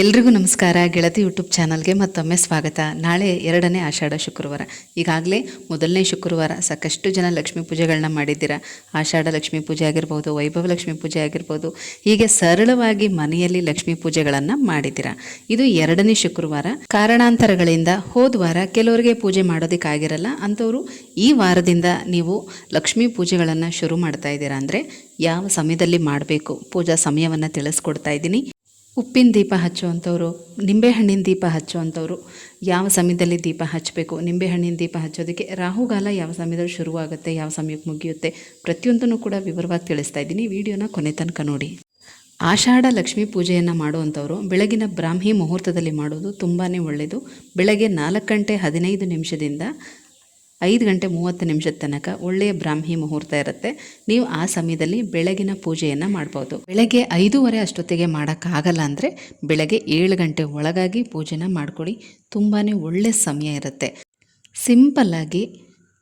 ಎಲ್ರಿಗೂ ನಮಸ್ಕಾರ. ಗೆಳತಿ ಯೂಟ್ಯೂಬ್ ಚಾನಲ್ಗೆ ಮತ್ತೊಮ್ಮೆ ಸ್ವಾಗತ. ನಾಳೆ ಎರಡನೇ ಆಷಾಢ ಶುಕ್ರವಾರ. ಈಗಾಗಲೇ ಮೊದಲನೇ ಶುಕ್ರವಾರ. ಸಾಕಷ್ಟು ಜನ ಲಕ್ಷ್ಮೀ ಪೂಜೆಗಳನ್ನ ಮಾಡಿದ್ದೀರಾ? ಆಷಾಢ ಲಕ್ಷ್ಮೀ ಪೂಜೆ ಆಗಿರ್ಬೋದು, ವೈಭವ ಲಕ್ಷ್ಮೀ ಪೂಜೆ ಆಗಿರ್ಬೋದು, ಹೀಗೆ ಸರಳವಾಗಿ ಮನೆಯಲ್ಲಿ ಲಕ್ಷ್ಮೀ ಪೂಜೆಗಳನ್ನು ಮಾಡಿದ್ದೀರಾ? ಇದು ಎರಡನೇ ಶುಕ್ರವಾರ. ಕಾರಣಾಂತರಗಳಿಂದ ಹೋದ ವಾರ ಕೆಲವರಿಗೆ ಪೂಜೆ ಮಾಡೋದಕ್ಕಾಗಿರಲ್ಲ, ಅಂಥವರು ಈ ವಾರದಿಂದ ನೀವು ಲಕ್ಷ್ಮೀ ಪೂಜೆಗಳನ್ನು ಶುರು ಮಾಡ್ತಾ ಇದ್ದೀರಾ ಅಂದರೆ, ಯಾವ ಸಮಯದಲ್ಲಿ ಮಾಡಬೇಕು? ಪೂಜಾ ಸಮಯವನ್ನು ತಿಳಿಸ್ಕೊಡ್ತಾ ಇದ್ದೀನಿ. ಉಪ್ಪಿನ ದೀಪ ಹಚ್ಚುವಂಥವ್ರು, ನಿಂಬೆಹಣ್ಣಿನ ದೀಪ ಹಚ್ಚುವಂಥವ್ರು ಯಾವ ಸಮಯದಲ್ಲಿ ದೀಪ ಹಚ್ಚಬೇಕು? ನಿಂಬೆಹಣ್ಣಿನ ದೀಪ ಹಚ್ಚೋದಕ್ಕೆ ರಾಹುಗಾಲ ಯಾವ ಸಮಯದಲ್ಲಿ ಶುರುವಾಗುತ್ತೆ, ಯಾವ ಸಮಯಕ್ಕೆ ಮುಗಿಯುತ್ತೆ ಪ್ರತಿಯೊಂದನ್ನು ಕೂಡ ವಿವರವಾಗಿ ತಿಳಿಸ್ತಾ ಇದ್ದೀನಿ. ವಿಡಿಯೋನ ಕೊನೆ ತನಕ ನೋಡಿ. ಆಷಾಢ ಲಕ್ಷ್ಮೀ ಪೂಜೆಯನ್ನು ಮಾಡುವಂಥವ್ರು, ಬೆಳಗಿನ ಬ್ರಾಹ್ಮಿ ಮುಹೂರ್ತದಲ್ಲಿ ಮಾಡೋದು ತುಂಬಾ ಒಳ್ಳೆಯದು ಬೆಳಗ್ಗೆ ನಾಲ್ಕು ಗಂಟೆ ಹದಿನೈದು ನಿಮಿಷದಿಂದ ಐದು ಗಂಟೆ ಮೂವತ್ತು ನಿಮಿಷದ ತನಕ ಒಳ್ಳೆಯ ಬ್ರಾಹ್ಮಿ ಮುಹೂರ್ತ ಇರುತ್ತೆ. ನೀವು ಆ ಸಮಯದಲ್ಲಿ ಬೆಳಗಿನ ಪೂಜೆಯನ್ನು ಮಾಡ್ಬೋದು. ಬೆಳಗ್ಗೆ ಐದೂವರೆ ಅಷ್ಟೊತ್ತಿಗೆ ಮಾಡೋಕ್ಕಾಗಲ್ಲ ಅಂದರೆ ಬೆಳಗ್ಗೆ ಏಳು ಗಂಟೆ ಒಳಗಾಗಿ ಪೂಜೆನ ಮಾಡ್ಕೊಳ್ಳಿ ತುಂಬಾ ಒಳ್ಳೆಯ ಸಮಯ ಇರುತ್ತೆ. ಸಿಂಪಲ್ಲಾಗಿ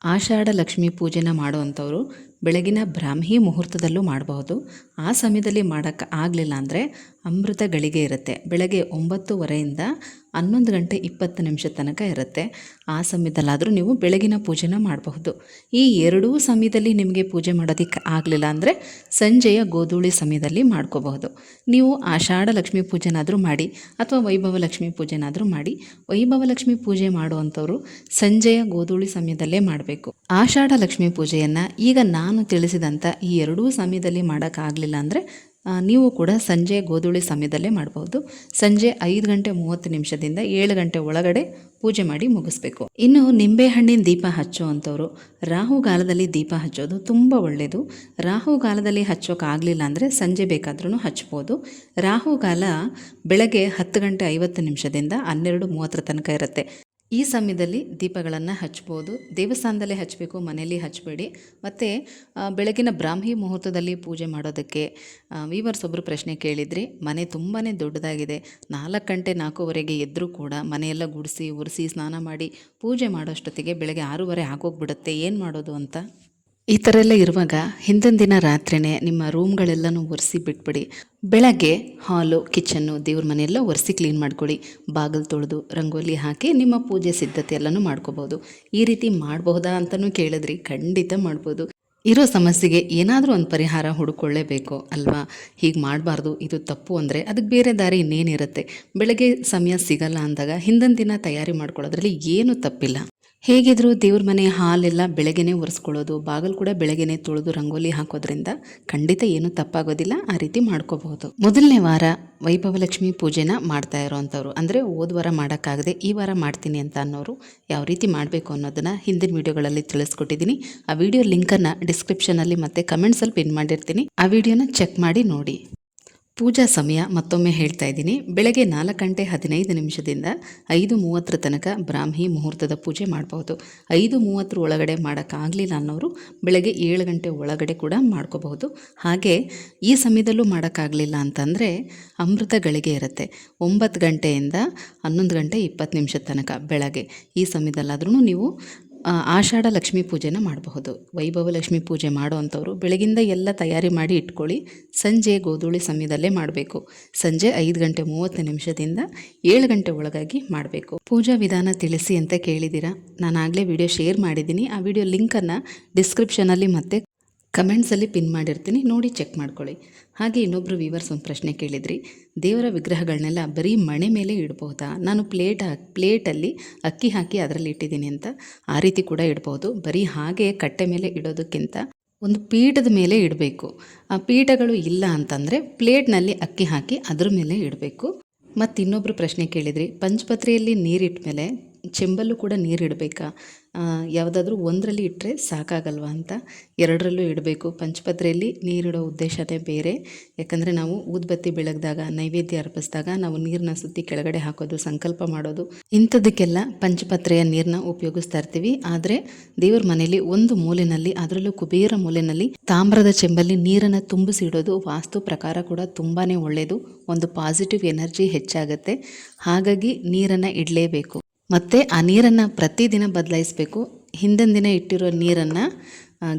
ಆಷಾಢ ಲಕ್ಷ್ಮಿ ಪೂಜೆನ ಮಾಡುವಂಥವ್ರು ಬೆಳಗಿನ ಬ್ರಾಹ್ಮಿ ಮುಹೂರ್ತದಲ್ಲೂ ಮಾಡಬಹುದು. ಆ ಸಮಯದಲ್ಲಿ ಮಾಡೋಕ್ಕೆ ಆಗಲಿಲ್ಲ ಅಂದರೆ ಅಮೃತ ಗಳಿಗೆ ಇರುತ್ತೆ. ಬೆಳಗ್ಗೆ ಒಂಬತ್ತುವರೆಯಿಂದ ಹನ್ನೊಂದು ಗಂಟೆ ಇಪ್ಪತ್ತು ನಿಮಿಷ ತನಕ ಇರುತ್ತೆ. ಆ ಸಮಯದಲ್ಲಾದರೂ ನೀವು ಬೆಳಗಿನ ಪೂಜೆನ ಮಾಡಬಹುದು. ಈ ಎರಡೂ ಸಮಯದಲ್ಲಿ ನಿಮಗೆ ಪೂಜೆ ಮಾಡೋದಕ್ಕೆ ಆಗಲಿಲ್ಲ ಅಂದರೆ ಸಂಜೆಯ ಗೋಧೂಳಿ ಸಮಯದಲ್ಲಿ ಮಾಡ್ಕೋಬಹುದು. ನೀವು ಆಷಾಢ ಲಕ್ಷ್ಮೀ ಪೂಜೆನಾದರೂ ಮಾಡಿ ಅಥವಾ ವೈಭವ ಲಕ್ಷ್ಮೀ ಪೂಜೆನಾದರೂ ಮಾಡಿ ವೈಭವ ಲಕ್ಷ್ಮೀ ಪೂಜೆ ಮಾಡುವಂಥವ್ರು ಸಂಜೆಯ ಗೋಧೂಳಿ ಸಮಯದಲ್ಲೇ ಮಾಡಬೇಕು. ಆಷಾಢ ಲಕ್ಷ್ಮೀ ಪೂಜೆಯನ್ನು ಈಗ ನಾನು ತಿಳಿಸಿದಂಥ ಈ ಎರಡೂ ಸಮಯದಲ್ಲಿ ಮಾಡೋಕ್ಕಾಗಲಿಲ್ಲ ಅಂದರೆ ನೀವು ಕೂಡ ಸಂಜೆ ಗೋಧೂಳಿ ಸಮಯದಲ್ಲೇ ಮಾಡಬಹುದು ಸಂಜೆ ಐದು ಗಂಟೆ ಮೂವತ್ತು ನಿಮಿಷದಿಂದ ಏಳು ಗಂಟೆ ಒಳಗಡೆ ಪೂಜೆ ಮಾಡಿ ಮುಗಿಸ್ಬೇಕು. ಇನ್ನು ನಿಂಬೆಹಣ್ಣಿನ ದೀಪ ಹಚ್ಚುವಂಥವ್ರು ರಾಹುಗಾಲದಲ್ಲಿ ದೀಪ ಹಚ್ಚೋದು ತುಂಬ ಒಳ್ಳೆಯದು ರಾಹುಗಾಲದಲ್ಲಿ ಹಚ್ಚೋಕ್ಕಾಗಲಿಲ್ಲ ಅಂದರೆ ಸಂಜೆ ಬೇಕಾದ್ರೂ ಹಚ್ಬೋದು. ರಾಹುಗಾಲ ಬೆಳಗ್ಗೆ ಹತ್ತು ಗಂಟೆ ಐವತ್ತು ನಿಮಿಷದಿಂದ ಹನ್ನೆರಡು ಮೂವತ್ತರ ತನಕ ಇರುತ್ತೆ. ಈ ಸಮಯದಲ್ಲಿ ದೀಪಗಳನ್ನು ಹಚ್ಬೋದು. ದೇವಸ್ಥಾನದಲ್ಲೇ ಹಚ್ಚಬೇಕು ಮನೆಯಲ್ಲಿ ಹಚ್ಚಬೇಡಿ ಮತ್ತು ಬೆಳಗಿನ ಬ್ರಾಹ್ಮಿ ಮುಹೂರ್ತದಲ್ಲಿ ಪೂಜೆ ಮಾಡೋದಕ್ಕೆ ವೀವರ್ಸ್ ಒಬ್ಬರು ಪ್ರಶ್ನೆ ಕೇಳಿದ್ರಿ, ಮನೆ ತುಂಬಾ ದೊಡ್ಡದಾಗಿದೆ. ನಾಲ್ಕು ಗಂಟೆ ನಾಲ್ಕೂವರೆಗೆ ಎದ್ದರೂ ಕೂಡ ಮನೆಯೆಲ್ಲ ಗುಡಿಸಿ ಉರಿಸಿ ಸ್ನಾನ ಮಾಡಿ ಪೂಜೆ ಮಾಡೋಷ್ಟೊತ್ತಿಗೆ ಬೆಳಗ್ಗೆ ಆರೂವರೆ ಆಗೋಗ್ಬಿಡುತ್ತೆ. ಏನು ಮಾಡೋದು ಅಂತ? ಈ ಥರ ಎಲ್ಲ ಇರುವಾಗ ಹಿಂದಿನ ದಿನ ರಾತ್ರಿನೇ ನಿಮ್ಮ ರೂಮ್ಗಳೆಲ್ಲನೂ ಒರೆಸಿ ಬಿಟ್ಬಿಡಿ. ಬೆಳಗ್ಗೆ ಹಾಲು, ಕಿಚನ್ನು, ದೇವ್ರ ಮನೆಯೆಲ್ಲ ಒರೆಸಿ ಕ್ಲೀನ್ ಮಾಡ್ಕೊಳ್ಳಿ ಬಾಗಿಲು ತೊಳೆದು ರಂಗೋಲಿ ಹಾಕಿ ನಿಮ್ಮ ಪೂಜೆ ಸಿದ್ಧತೆ ಎಲ್ಲನೂ ಮಾಡ್ಕೋಬೋದು. ಈ ರೀತಿ ಮಾಡಬಹುದಾ ಅಂತಲೂ ಕೇಳಿದ್ರಿ, ಖಂಡಿತ ಮಾಡ್ಬೋದು. ಇರೋ ಸಮಸ್ಯೆಗೆ ಏನಾದರೂ ಒಂದು ಪರಿಹಾರ ಹುಡುಕೊಳ್ಳೇಬೇಕು, ಅಲ್ವಾ? ಹೀಗೆ ಮಾಡಬಾರ್ದು, ಇದು ತಪ್ಪು ಅಂದರೆ ಅದಕ್ಕೆ ಬೇರೆ ದಾರಿ ಇನ್ನೇನಿರುತ್ತೆ. ಬೆಳಗ್ಗೆ ಸಮಯ ಸಿಗಲ್ಲ ಅಂದಾಗ ಹಿಂದಿನ ದಿನ ತಯಾರಿ ಮಾಡ್ಕೊಳ್ಳೋದ್ರಲ್ಲಿ ಏನೂ ತಪ್ಪಿಲ್ಲ. ಹೇಗಿದ್ರು ದೇವ್ರ ಮನೆ ಹಾಲೆಲ್ಲ ಬೆಳಗ್ಗೆನೇ ಒರೆಸ್ಕೊಳ್ಳೋದು, ಬಾಗಲು ಕೂಡ ಬೆಳಗ್ಗೆನೆ ತೊಳೆದು ರಂಗೋಲಿ ಹಾಕೋದ್ರಿಂದ ಖಂಡಿತ ಏನು ತಪ್ಪಾಗೋದಿಲ್ಲ, ಆ ರೀತಿ ಮಾಡ್ಕೋಬಹುದು. ಮೊದಲನೇ ವಾರ ವೈಭವಲಕ್ಷ್ಮಿ ಪೂಜೆನ ಮಾಡ್ತಾ ಇರೋವಂಥವ್ರು ಅಂದರೆ ಹೋದ ವಾರ ಮಾಡೋಕ್ಕಾಗದೆ ಈ ವಾರ ಮಾಡ್ತೀನಿ ಅಂತ ಅನ್ನೋರು ಯಾವ ರೀತಿ ಮಾಡಬೇಕು ಅನ್ನೋದನ್ನು ಹಿಂದಿನ ವೀಡಿಯೋಗಳಲ್ಲಿ ತಿಳಿಸ್ಕೊಟ್ಟಿದ್ದೀನಿ. ಆ ವಿಡಿಯೋ ಲಿಂಕನ್ನು ಡಿಸ್ಕ್ರಿಪ್ಷನಲ್ಲಿ ಮತ್ತು ಕಮೆಂಟ್ಸಲ್ಲಿ ಪಿನ್ ಮಾಡಿರ್ತೀನಿ. ಆ ವಿಡಿಯೋನ ಚೆಕ್ ಮಾಡಿ ನೋಡಿ. ಪೂಜಾ ಸಮಯ ಮತ್ತೊಮ್ಮೆ ಹೇಳ್ತಾ ಇದ್ದೀನಿ. ಬೆಳಗ್ಗೆ ನಾಲ್ಕು ಗಂಟೆ ಹದಿನೈದು ನಿಮಿಷದಿಂದ ಐದು ಮೂವತ್ತರ ತನಕ ಬ್ರಾಹ್ಮಿ ಮುಹೂರ್ತದ ಪೂಜೆ ಮಾಡಬಹುದು. ಐದು ಮೂವತ್ತರ ಒಳಗಡೆ ಮಾಡೋಕ್ಕಾಗಲಿಲ್ಲ ಅನ್ನೋರು ಬೆಳಗ್ಗೆ ಏಳು ಗಂಟೆ ಒಳಗಡೆ ಕೂಡ ಮಾಡ್ಕೋಬಹುದು. ಹಾಗೆ ಈ ಸಮಯದಲ್ಲೂ ಮಾಡೋಕ್ಕಾಗಲಿಲ್ಲ ಅಂತಂದರೆ ಅಮೃತ ಗಳಿಗೆ ಇರುತ್ತೆ. ಒಂಬತ್ತು ಗಂಟೆಯಿಂದ ಹನ್ನೊಂದು ಗಂಟೆ ಇಪ್ಪತ್ತು ನಿಮಿಷದ ತನಕ ಬೆಳಗ್ಗೆ ಈ ಸಮಯದಲ್ಲಾದ್ರೂ ನೀವು ಆಷಾಢ ಲಕ್ಷ್ಮೀ ಪೂಜೆನ ಮಾಡಬಹುದು. ವೈಭವ ಲಕ್ಷ್ಮೀ ಪೂಜೆ ಮಾಡುವಂಥವ್ರು ಬೆಳಗಿಂದ ಎಲ್ಲ ತಯಾರಿ ಮಾಡಿ ಇಟ್ಕೊಳ್ಳಿ. ಸಂಜೆ ಗೋಧೂಳಿ ಸಮಯದಲ್ಲೇ ಮಾಡಬೇಕು. ಸಂಜೆ ಐದು ಗಂಟೆ ಮೂವತ್ತು ನಿಮಿಷದಿಂದ ಏಳು ಗಂಟೆ ಒಳಗಾಗಿ ಮಾಡಬೇಕು. ಪೂಜಾ ವಿಧಾನ ತಿಳಿಸಿ ಅಂತ ಕೇಳಿದ್ದೀರಾ? ನಾನು ಆಗಲೇ ವಿಡಿಯೋ ಶೇರ್ ಮಾಡಿದ್ದೀನಿ. ಆ ವಿಡಿಯೋ ಲಿಂಕನ್ನು ಡಿಸ್ಕ್ರಿಪ್ಷನಲ್ಲಿ ಮತ್ತು ಕಮೆಂಟ್ಸಲ್ಲಿ ಪಿನ್ ಮಾಡಿರ್ತೀನಿ, ನೋಡಿ ಚೆಕ್ ಮಾಡ್ಕೊಳ್ಳಿ. ಹಾಗೆ ಇನ್ನೊಬ್ಬರು ವೀವರ್ಸ್ ಒಂದು ಪ್ರಶ್ನೆ ಕೇಳಿದ್ರಿ. ದೇವರ ವಿಗ್ರಹಗಳನ್ನೆಲ್ಲ ಬರೀ ಮಣೆ ಮೇಲೆ ಇಡಬಹುದಾ ನಾನು ಪ್ಲೇಟ್ ಹಾಕಿ, ಪ್ಲೇಟಲ್ಲಿ ಅಕ್ಕಿ ಹಾಕಿ ಅದರಲ್ಲಿ ಇಟ್ಟಿದ್ದೀನಿ ಅಂತ. ಆ ರೀತಿ ಕೂಡ ಇಡ್ಬೋದು. ಬರೀ ಹಾಗೆ ಕಟ್ಟೆ ಮೇಲೆ ಇಡೋದಕ್ಕಿಂತ ಒಂದು ಪೀಠದ ಮೇಲೆ ಇಡಬೇಕು. ಆ ಪೀಠಗಳು ಇಲ್ಲ ಅಂತಂದರೆ ಪ್ಲೇಟ್ನಲ್ಲಿ ಅಕ್ಕಿ ಹಾಕಿ ಅದ್ರ ಮೇಲೆ ಇಡಬೇಕು. ಮತ್ತು ಇನ್ನೊಬ್ಬರು ಪ್ರಶ್ನೆ ಕೇಳಿದ್ರಿ, ಪಂಚಪತ್ರೆಯಲ್ಲಿ ನೀರಿಟ್ಟ ಮೇಲೆ, ಚೆಂಬಲ್ಲು ಕೂಡ ನೀರು ಇಡಬೇಕಾ ಯಾವುದಾದ್ರೂ ಒಂದರಲ್ಲಿ ಇಟ್ಟರೆ ಸಾಕಾಗಲ್ವಾ ಅಂತ. ಎರಡರಲ್ಲೂ ಇಡಬೇಕು. ಪಂಚಪತ್ರೆಯಲ್ಲಿ ನೀರಿಡೋ ಉದ್ದೇಶನೇ ಬೇರೆ. ಯಾಕಂದರೆ ನಾವು ಊದ್ಬತ್ತಿ ಬೆಳಗ್ದಾಗ, ನೈವೇದ್ಯ ಅರ್ಪಿಸಿದಾಗ ನಾವು ನೀರನ್ನ ಸುತ್ತಿ ಕೆಳಗಡೆ ಹಾಕೋದು, ಸಂಕಲ್ಪ ಮಾಡೋದು. ಇಂಥದಕ್ಕೆಲ್ಲ ಪಂಚಪತ್ರೆಯ ನೀರನ್ನ ಉಪಯೋಗಿಸ್ತಾ ಇರ್ತೀವಿ. ಆದರೆ ದೇವ್ರ ಮನೆಯಲ್ಲಿ ಒಂದು ಮೂಲೆಯಲ್ಲಿ ಅದರಲ್ಲೂ ಕುಬೇರ ಮೂಲೆಯಲ್ಲಿ ತಾಮ್ರದ ಚೆಂಬಲ್ಲಿ ನೀರನ್ನು ತುಂಬಿಸಿಡೋದು ವಾಸ್ತು ಪ್ರಕಾರ ಕೂಡ ತುಂಬಾ ಒಳ್ಳೆಯದು ಒಂದು ಪಾಸಿಟಿವ್ ಎನರ್ಜಿ ಹೆಚ್ಚಾಗುತ್ತೆ. ಹಾಗಾಗಿ ನೀರನ್ನು ಇಡಲೇಬೇಕು. ಮತ್ತು ಆ ನೀರನ್ನು ಪ್ರತಿದಿನ ಬದಲಾಯಿಸಬೇಕು. ಹಿಂದಿನ ದಿನ ಇಟ್ಟಿರೋ ನೀರನ್ನು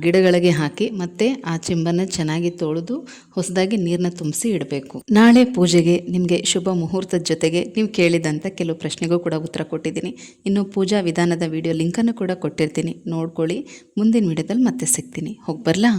ಗಿಡಗಳಿಗೆ ಹಾಕಿ ಮತ್ತೆ ಆ ಚೆಂಬನ್ನು ಚೆನ್ನಾಗಿ ತೊಳೆದು ಹೊಸದಾಗಿ ನೀರನ್ನ ತುಂಬಿಸಿ ಇಡಬೇಕು. ನಾಳೆ ಪೂಜೆಗೆ ನಿಮಗೆ ಶುಭ ಮುಹೂರ್ತದ ಜೊತೆಗೆ ನೀವು ಕೇಳಿದಂಥ ಕೆಲವು ಪ್ರಶ್ನೆಗೂ ಕೂಡ ಉತ್ತರ ಕೊಟ್ಟಿದ್ದೀನಿ. ಇನ್ನು ಪೂಜಾ ವಿಧಾನದ ವಿಡಿಯೋ ಲಿಂಕನ್ನು ಕೂಡ ಕೊಟ್ಟಿರ್ತೀನಿ. ನೋಡ್ಕೊಳ್ಳಿ. ಮುಂದಿನ ವಿಡಿಯೋದಲ್ಲಿ ಮತ್ತೆ ಸಿಗ್ತೀನಿ. ಹೋಗಿ ಬರಲಾ?